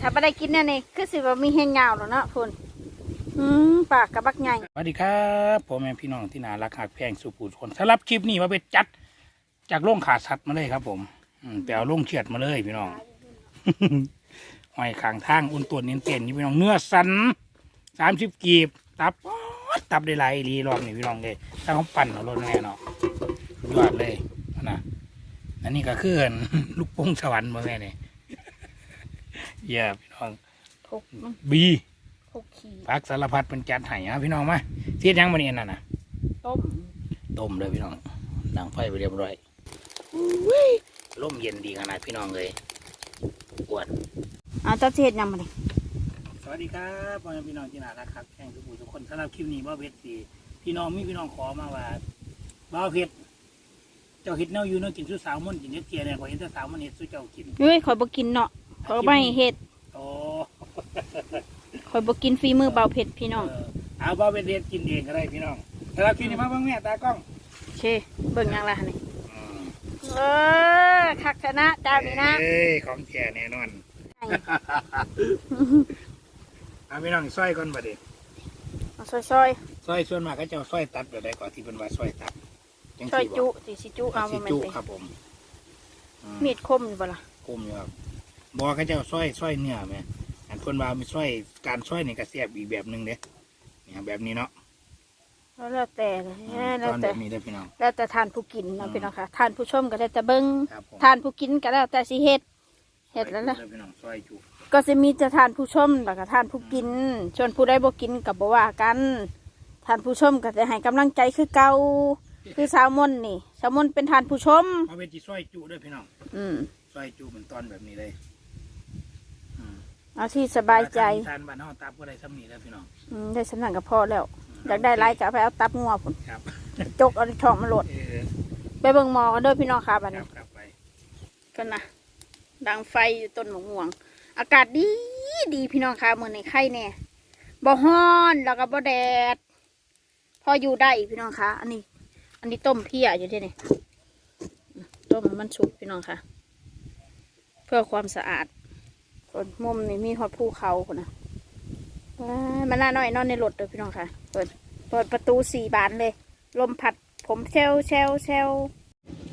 ถ้าไม่ได้กินเนี่ยนี่คือสิว่ามีแห้งยาวแล้วเนาะพุ่นอืมปากกระบักใหญ่สวัสดีครับพ่อแม่พี่น้องที่น่ารักหักแพงสุภูทุกคนสำหรับคลิปนี้มาเป็นจัด จากโรงขาสัตว์มาเลยครับ ผมอืมแต่เอาโรงเฉียดมาเลยพี่น้องหอยขางทางอุ่นตัวเน้นเต้นนี่พี่น้องเนื้อสันสามสิบกีบตับตับได้หลายรีรอบนี่พี่น้องเลยถ้าเขาปั่นเอารถแน่เนาะสุดยอดเลยนะอันนี้ก็คือลูกโป่งสวรรค์มาแม่เนี่ย เยี่ยพี่น้องพกมันบีพกขี้พักสารพัดเป็นจัดไห้นะพี่น้องมาเทียดยังมาเนี่ยนั่นน่ะต้มต้มเลยพี่น้องดังไฟไปเรียบร้อยอุ้ยร่มเย็นดีขนาดพี่น้องเลยปวดเอาเจ้าสิเฮ็ดหยังมาดิสวัสดีครับพ่อแม่พี่น้องที่น่ารักครับแข่งทุกผู้ทุกคนสำหรับคลิปนี้บ้าเพชรสีพี่น้องมีพี่น้องขอมาว่าบ้าเพชรเจ้าเห็ดเน่าอยู่เน่ากินสุดสาวมันกินเฮ็ดเทียเนี่ยขอเห็นแต่สาวมันเห็ดสุดเจ้ากินเฮ้ยข่อยบ่กินเนาะ ข่อยบ่ให้เฮ็ดโอ้ข่อยบ่กินฝีมือเบาเผ็ดพี่น้อง เออเอาบ้าเพชรเฮ็ดกินเองก็ได้พี่น้องสำหรับคลิปนี้มาเบ้างแม่ตากล้องโอเค เบิ่งหยังล่ะนี่อืมเออคักชนะเจ้านี่นะเอ้ยของแท้แน่นอนให้เอาพี่น้องซอยก่อนบัดนี้เอาซอยซอยส่วนมากก็จะเอาซอยตัดแบบใดก่อนที่เป็นว่าซอยตัดจังๆซอยสิจุบ่สิสิจุเอาเอาสิบ่แม่นจุติครับผมอืมมีดคมอยู่บ่ล่ะ คุมอยู่ครับ บอกก็จะเอาซอยซอยเนื้อไหมอันเพิ่นว่ามีซอยการซอยนี่ก็เสียบอีกแบบหนึงเด้เนี่ยแบบนี้เนาะแล้วแต่เลยอืมแล้วตอนแต่แบบนี้ได้อพี่น้องแล้วแต่ทานผู้กินอืเนาะมพี่น้องค่ะทานผู้ชมก็ได้แต่เบิ่งครับผมทานผู้กินก็แล้วแต่สิเฮ็ดเฮ็ดแล้วนะซอยจุเด้อพี่น้องซอยจุก็จะมีจะทานผู้ชมแล้วก็ทานผู้กินส่วนผู้ใดบ่กินกับบ่ว่ากันทานผู้ชมก็จะให้กำลังใจคือเก่าคือสาวมนต์นี่สาวมนต์เป็นทานผู้ชมเอาเป็นจีซอยจุเด้อพี่น้องอืมซอยจุเป็นตอนแบบนี้เลยอืม เอาที่สบายใจทานบ้านเฮาตับก็ได้ซ้ำนี่แล้วพี่น้องอืมได้สำนักกับพ่อแล้ว อยากได้ไรก็เอาไปเอาตับงัวพุ่นครับจกเอาในช่องมาโหลด เออไปเบิ่งหมอกันเด้อพี่น้องครับอันครันี้บครับไปกันนะดังไฟอยู่ต้นมะม่วง อากาศดีดีพี่น้องค่ะมื้อนี้ไข่แน่บ่ฮ้อนแล้วก็บ่แดด พออยู่ได้พี่น้องค่ะอันนี้ อันนี้ต้มเพียอยู่ที่นี่ต้มมันสุกพี่น้องค่ะ เพื่อความสะอาด ส่วนมุมนี่มีฮอดภูเขาคนนะว้ายมันน่าน้อยนอนในรถเลยพี่น้องค่ะ เปิด เปิดประตูสี่บานเลย ลมพัดผมเชลเชลเชล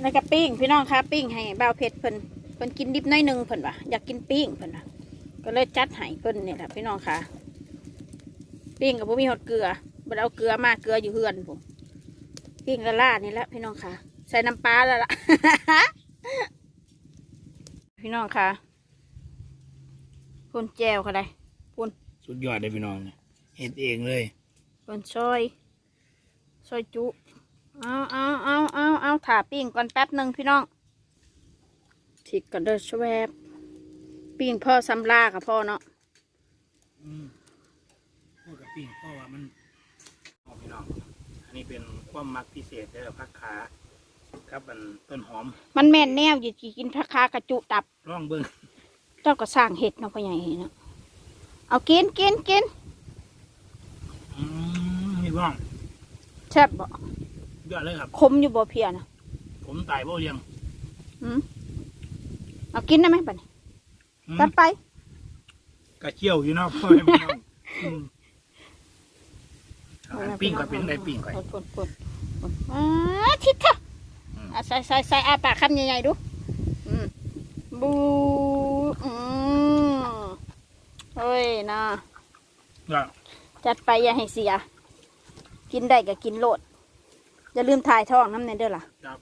แล้วก็ปิ้งพี่น้องค่ะปิ้งให้บ่าวเผ็ดเพิ่นเพิ่นกินดิบหน้อยหนึงเพิ่นว่ะอยากกินปิ้งเพิ่นว่ะก็เลยจัดให้เพิ่นเนี่ยแหละพี่น้องค่ะ ปิ้งกับพ่มีฮอดเกลือบ่ได้เอาเกลือมาเกลืออยู่เฮือนผมปิ้งละล่านี่แหละพี่น้องค่ะ ใส่น้ำปลาแล้วล่ะ พี่น้องค่ะ คุณแจวค่ะได้สุดยอดเลยพี่น้องเนี่ยเฮ็ดเองเลยคุณซอยซอยจุเอาเอาเอาเอาเอาถ่าปิ้งก่อนแป๊บหนึ่งพี่น้องถิกก่อนเด้อชวบปิ้งพ่อซ้ำลากับพ่อเนาะอืมพูดกับปิ้งเพราะว่ามันเอาพี่น้องอันนี้เป็นความมักพิเศษเด้อพักขาครับมันต้นหอม มันแม่นแนวอยู่กินพะคากระจุตับร่องเบิ้ง เจ้าก็สร้างเห็ดเนาะพ่อใหญ่เนาะเอากินกินกินอืมนี่ร่องแซ่บบ่ยอดเลยครับ คมอยู่บ่เพียนะผมตายบ่เลี้ยงอืมเอากินได้ไหมบัดนี้อืมจัดไป กระเจียวอยู่เนาะพ่อแม่พี่น้องอืมเอาอันปิ้งก่อนเป็นไรปิ้งก่อนปนปนปนอ่าชิดค่ะอืม อะใส่ใส่ใส่อาปากคำใหญ่ๆดู อืมบู อืมเฮ้ยนะก็จัดไปอย่าให้เสีย กินได้ก็กินโลด อย่าลืมถ่ายท้องน้ำในเด้อล่ะครับ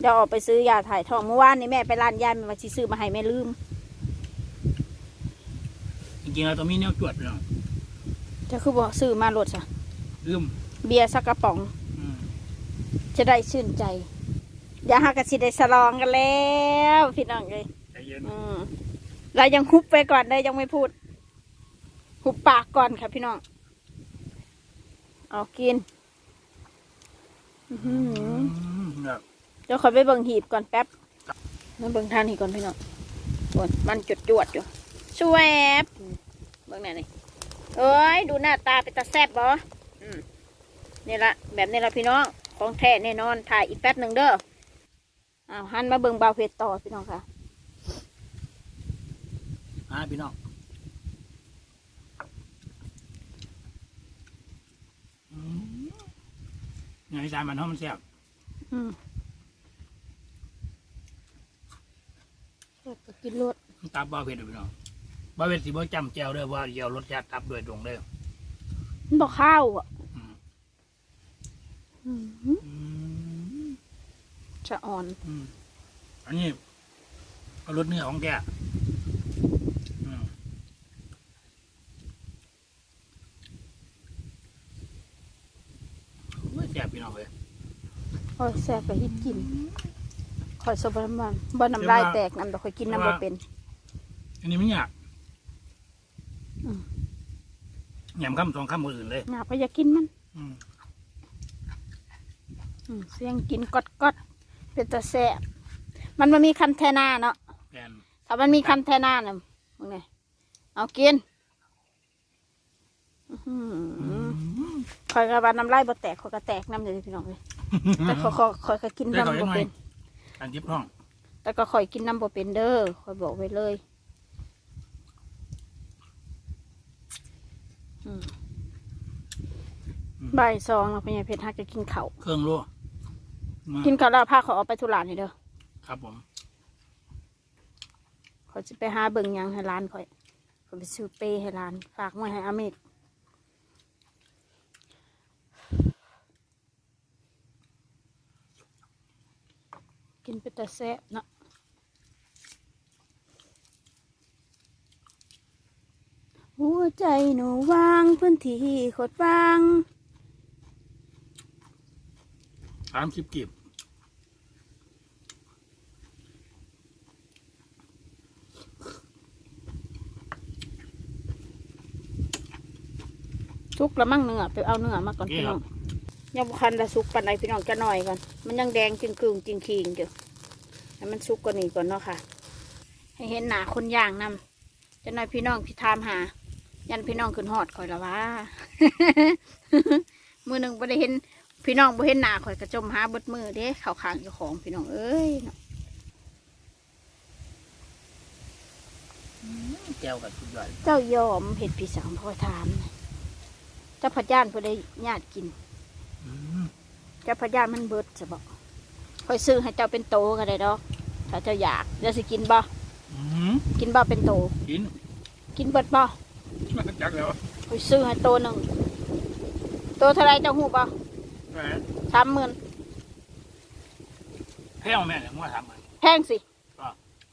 เดี๋ยวออกไปซื้อยาถ่ายท้องเมื่อวานนี้แม่ไปร้านยาแม่ว่าสิซื้อมาให้แม่ลืม จริงๆเราต้องมีแนวจวดพี่น้องจะคือบอกซื้อมาโลดซะลืมเบียร์สักกระป๋อง อืมจะได้ชื่นใจ อย่าหากระสิได้สลองกันแล้ว พี่น้องเลยใจเย็นอืม เรายังฮุบไปก่อนเลยยังไม่พูดหุบปากก่อนค่ะพี่น้องเอากินเดี๋ยวขอไปเบิ่งหีบก่อนแป๊บมาเบิ่งทานหีบก่อนพี่น้องโอนมันจุดจวดอยู่ชวบเบิ่งไหนนี่เอ้ยดูหน้าตาเป็นตาแซบบ่อืมนี่ละแบบนี้ละพี่น้องของแท้แน่นอนถ่ายอีกแป๊บหนึ่งเด้ออ้าวหันมาเบิ่งเบาเพชรต่อพี่น้องค่ะ อ่าพี่น้องอืมเนี่ยอีสานมันหอมมันแซ่บอืมแซ่บก็กินรสตับบ่าวเผ็ดเด้อพี่น้องบ่าวเผ็ดสิบ่จำแจวเด้อว่าเดี๋ยวรสชาติตับโดยตรงเด้อมันบอกข้าวอะอืมอืมอืมจะอ่อน อืมอันนี้เอารสเนื้อของแกอืมโอ้ยแซ่บพี่น้องเลยโอ้ยแซ่บไปฮิตกินคอยสบายมันบ่น้ำลายแตกน้ำแต่คอยกินน้ำบ่เป็น อันนี้ไม่ยากอืมยำคำสองคำมืออื่นเลยอยากไปอยากกินมันอืมอืมเสียงกินกอดกอดๆเป็นตาแซ่บมันมันมีคันแทนาเนาะแกนถ้ามันมีคันแทนาเนี่ยมึงไงเอากินอื้อหือ คอยกระบาน้ำลายบ่แตกคอยกระแตกน้ำเลยพี่น้องเลยแต่คอยคอยคอยก็กินได้ขอน้ำยับ่งไงเป็นการจิบท้อง แต่ก็คอยกินน้ำบ่เป็นเด้อคอยบอกไว้เลยอืมบ่ายสองแล้วพญาเพชรฮักจะกินข้าวเครื่องรั่วมากินข้าวแล้วพาเขาออกไปทุรานนี่เด้อครับผมเขาจะไปหาเบิ่งหยังให้ร้านคอยเขาไปซื้อเปรย์ให้ร้าน ฝากไว้ให้อาเมก กินไปแต่แซ่บเนาะหัวใจหนูวางพื้นที่ขดวาง สามสิบกีบสุกแล้วมั่งเนื้อไปเอาเนื้อมาก่อนพี่น้อง ยังบุคันละสุกปันใดพี่น้องจะหน่อยก่อน มันยังแดงจึงกึ่งจริงคิงอยู่ให้มันสุกกว่านี้ก่อนเนาะค่ะ ให้เห็นหนาคนย่างนำจะหน่อยพี่น้องพี่ทามหา ยันพี่น้องขึ้นหอดข่อยละว่ามือหนึ่งบ่ได้เห็น พี่น้องบ่เห็นหนาข่อยกระจมหาเบิดมือเด้เข่าขางเจ้าของพี่น้องเอ้ยเนาะแก้วกับสุดยอดเจ้ายอมเห็ดพี่สาวพ่อทามนะเจ้าพระย่านผู้ได้ญาติกินอืม เจ้าพระยามันเบิดจะบอกคอยซื้อให้เจ้าเป็นโตก็ได้ดอกถ้าเจ้าอยากเดี๋ยวสิกินบ่อืมกินบ่เป็นโต กินกินเบิดบ่จักแล้วคอยซื้อให้โตหนึ่งโตเท่าไรเจ้าหูบ่แหมสามหมื่นแพ้วแม่เนี่ยงัวทำมัน แพงสิอะ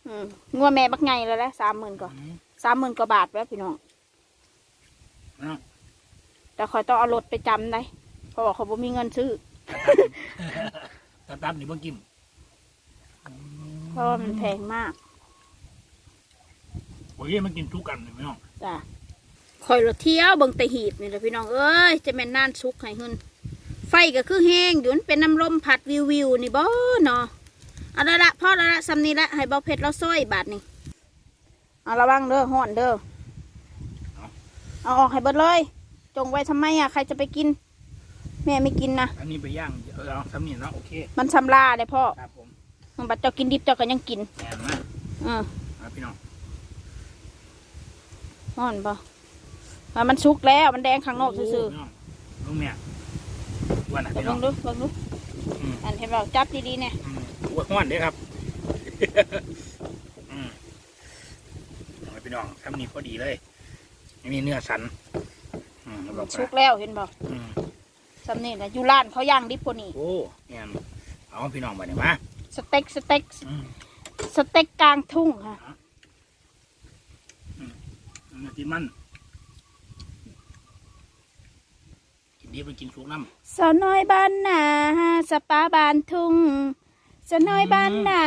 อืมงัวแม่บักไงแล้วแหละสามหมื่นก็สามหมื่นกว่าบาทแล้วพี่น้องอืมแต่คอยต้องเอารถไปจำได้เพราะว่าเขาบ่มีเงินซื้อ ตาตับนี่เบิ่งกินเพราะว่ามันแพงมากโอ้ยมันกินทุกกันเลยพี่น้องจ้ะคอยรถเที่ยวเบิ่งแต่หีบนี่แหละพี่น้องเอ้ยจะแม่นน่านสุกให้หึนไฟก็คือแห้งอยู่มันเป็นน้ำลมผัดวิววิวๆนี่บ่เนาะเอาละละพ่อละละซำนี้ละให้เบาเผ็ดเราซ้อยบาทนี่เอาระวังเด้อห่อนเด้อเอาออกให้เบิดเลย จงไว้ทำไมอะใครจะไปกิน แม่ไม่กินนะ อันนี้ไปย่างเออเอาทำนี่เนาะโอเค มันชำลาเลยพ่อครับผมมันบัดเจ้ากินดิบเจ้าก็ยังกินแหนมาอือเอาพี่น้องห่อนปะว่ามันสุกแล้วมันแดงข้างนอกซื่อโพี่น้องลุงเนี่ยวันน่ะๆพี่ลน้อองงดูลองดูอืมอันเห็นเราจับดีๆเนี่ยอืมอ้วนห้อนเด้อครับอืมเอาพี่น้องทำนี่พอดีเลยอันนี้เนื้อสันอืมแล้วก็สุกแล้วเห็นบ่อืม สำนี่แหละอยู่ร้านเขาย่างดิบกว่านี้โอ้เนี่ยเอาพี่น้องมาเนี่ยมาสเต็กสเต็กอืมสเต็กกลางทุ่งค่ะเนื้อที่มันกินดีไปกินสุกน้สาวน้อยบ้านนาสปาบานทุ่งสาวน้อยบ้านนา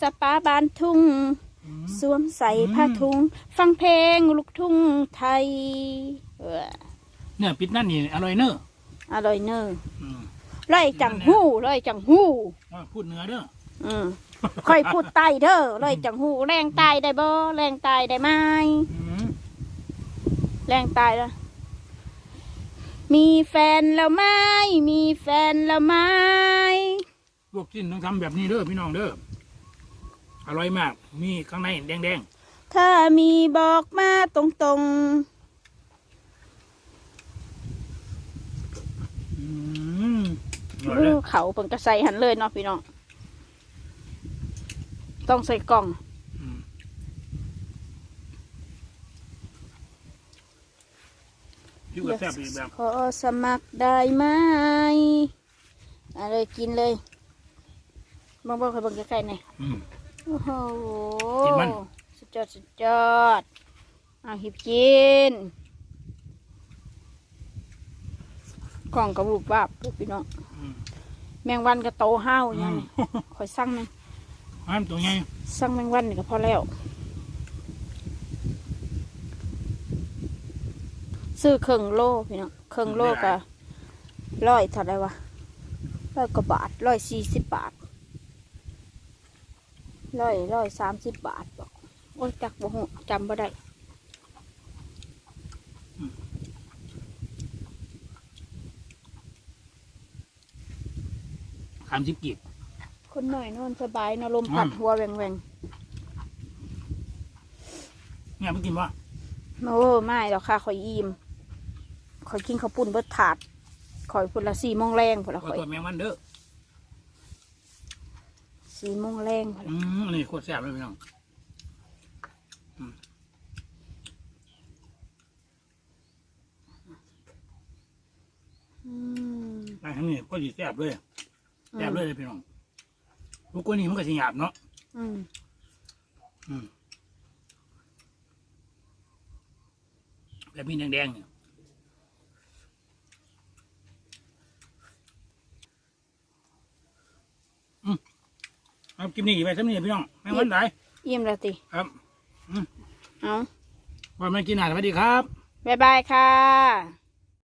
สปาบานทุ่งำอืม สวมใส่ผ้าถุง ฟังเพลงลูกทุ่งไทยเออ เนื้อปิดนั่นนี่อร่อยเนอะ อร่อยเนอะอืมร้อยจังหู้ร้อยจังหู้ ว่าพูดเนื้อเด้ออืมค่อยพูดใต้เด้อร้อยจังหู้แรงตายได้บ่แรงตายได้ไหมอืมแรงตายแล้วมีแฟนแล้วไหมมีแฟนแล้วไหมลวกชิ้นต้องทำแบบนี้เด้อพี่น้องเด้ออร่อยมาก มีข้างในแดงขถ้ามีบอกมาตรงๆ อืม หน่อยเลยเขาเปิ่นกระใส่หันเลยเนาะพี่น้อง ต้องใส่กล่องอืมอยู่กับแซ่บอีกแบบขอสมัครได้ไหมเอะไรกินเลยบางบางเคยบังใกล้ๆหน่อยอืมโอ้โหกินมันสุดยอดสุดยอดเอาหิบกิน กล่องกระบุบบับพี่น้องอืม แมงวันก็โตห้าวอย่างนี้คอยสั่งแมงห้ามตัวไงสั่งแมงวันนี่ก็พอแล้วซื้อเครื่องโลพี่น้องเครื่องโลก็ร้อยเท่าไหรวะร้อยกว่าบาทร้อยสี่สิบบาทร้อยร้อยสามสิบบาทบอกโอ้ยจักบ่หูจำบ่ได้ สามสิบกีบ คนหน่อยนอนสบายเนอนลมพัดอืม หัวแหวงแหวงเนี่ยไม่กินวะๆโอ้ไม่หรอกค่ะข่อยอิ่มข่อยกินข้าวปุ้นเบิดถาดข่อยพุ่นละสี่โมงแรงพุ่นละขอข่อยตัวแมงวันเด้อสี่โมงแรงพุ่นอืละมอันนี้โคตรแซ่บเลยพี่น้องอืมไปทั้งนี้ก็ดีแซ่บเลย แซ่บเลยเลยพี่น้องลูกกล้วยนี่มันก็สิหยาบเนาะอืมอืมแบบมีแดงๆเนี่ยอืมเอากินนี่ไปสักนิดพี่น้องแมงวันไหนอิ่มแล้วติครับเอาว่าไม่กินอาหารสวัสดีครับ บ๊ายบายค่ะ